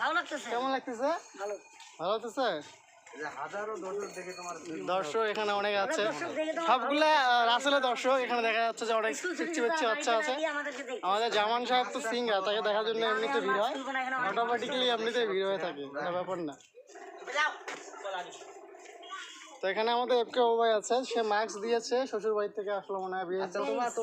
ভালো লাগতেছে? কেমন লাগতেছে? ভালো। ভালো লাগতেছে? দর্শক এখানে অনেক আছে। সবগুলা রাসেলের দর্শক এখানে দেখা যাচ্ছে যে অনেক পিচ্ছি পিচ্ছি বাচ্চা আছে আমাদের জামান সাহেব তো সিঙ্গার তাকে দেখার জন্য এমনিতে ভিড় হয়। অটোমেটিক্যালি এমনিতে ভিড় হয়ে থাকে ব্যাপার না। তো এখানে আমাদের এফকে ভাই আছে সে মাস্ক দিয়েছে শ্বশুর বাড়ি থেকে আসলো মনে হয় বিয়ে আচ্ছা,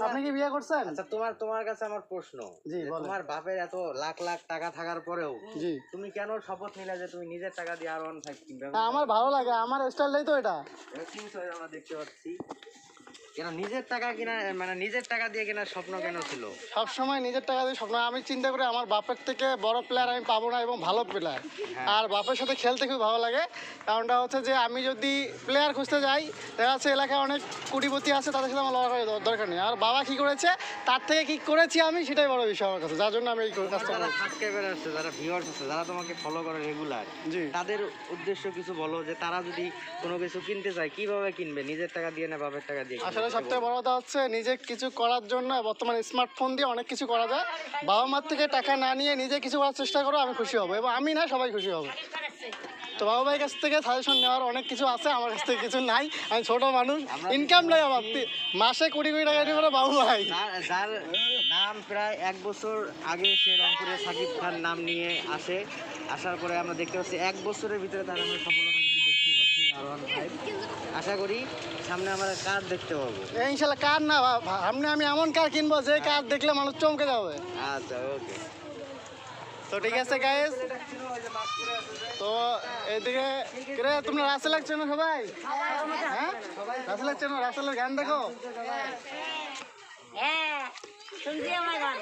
আপনি কি বিয়ে করছেন? আচ্ছা তোমার তোমার কাছে আমার প্রশ্ন। জি, তোমার বাপের এত লাখ লাখ টাকা থাকার পরেও জি। তুমি কেন শপথ নিলে যে তুমি নিজের টাকা দিয়ে আর ওয়ান ফাইভ কিনবে? আমার ভালো লাগে আমার স্টাইলটাই তো এটা। আমরা দেখতে পাচ্ছি। কেন নিজের টাকা কিনা মানে নিজের টাকা দিয়ে কেনার স্বপ্ন কেন ছিল? সব সময় নিজের টাকা দিয়ে স্বপ্ন। আমি চিন্তা করি আমার বাপের থেকে বড় প্লেয়ার আমি পাবো না এবং ভালো প্লেয়ার আর বাপের সাথে খেলতে খুব ভালো লাগে। কারণটা হচ্ছে যে আমি যদি প্লেয়ার খুঁজতে যাই দেখা যাচ্ছে এলাকায় অনেক কোটিপতি আছে তাদের সাথে আমার লড়াই দরকার নেই। আর বাবা কি করেছে? তার থেকে কি করেছি আমি সেটাই বড় বিষয় আমার কাছে। যার জন্য আমি এই কাজটা যারা সাবস্ক্রাইবার আছে যারা ভিউয়ার্স আছে যারা তোমাকে ফলো করে রেগুলার তাদের উদ্দেশ্য কিছু বলো যে তারা যদি কোনো কিছু কিনতে চায় কীভাবে কিনবে? নিজের টাকা দিয়ে না বাপের টাকা দিয়ে কিনবে? সবথেকে বড় কথা হচ্ছে নিজে কিছু করার জন্য বর্তমানে স্মার্টফোন দিয়ে অনেক কিছু করা যায়। বাবা মার থেকে টাকা না নিয়ে নিজে কিছু করার চেষ্টা করো আমি খুশি হব। এবং আমি না সবাই খুশি হব। তো বাবা ভাইয়ের কাছ থেকে সাজেশন নেওয়ার অনেক কিছু আছে আমার কাছ থেকে কিছু নাই। আমি ছোট মানুষ ইনকাম নাই আমার। মাসে কোটি কোটি টাকা দিয়ে বাবু ভাই। যার- নাম প্রায় এক বছর আগে সে রংপুরে সাকিব খান নাম নিয়ে আসে। আসার পরে আমরা দেখতে পাচ্ছি এক বছরের ভিতরে তার আমরা সফলতা আর ওয়ান ফাইভ আশা করি সামনে আমরা কার দেখতে পাবো? এই ইনশাল্লাহ কার না সামনে আমি এমন কার কিনবো যে কার দেখলে মানুষ চমকে যাবে। আচ্ছা ওকে। তো ঠিক আছে গাইস তো এদিকে রে তোমরা রাসেল লাগছে না সবাই? হ্যাঁ? রাসেল লাগছে না রাসেলের গান দেখো। হ্যাঁ শুনছি আমার গান।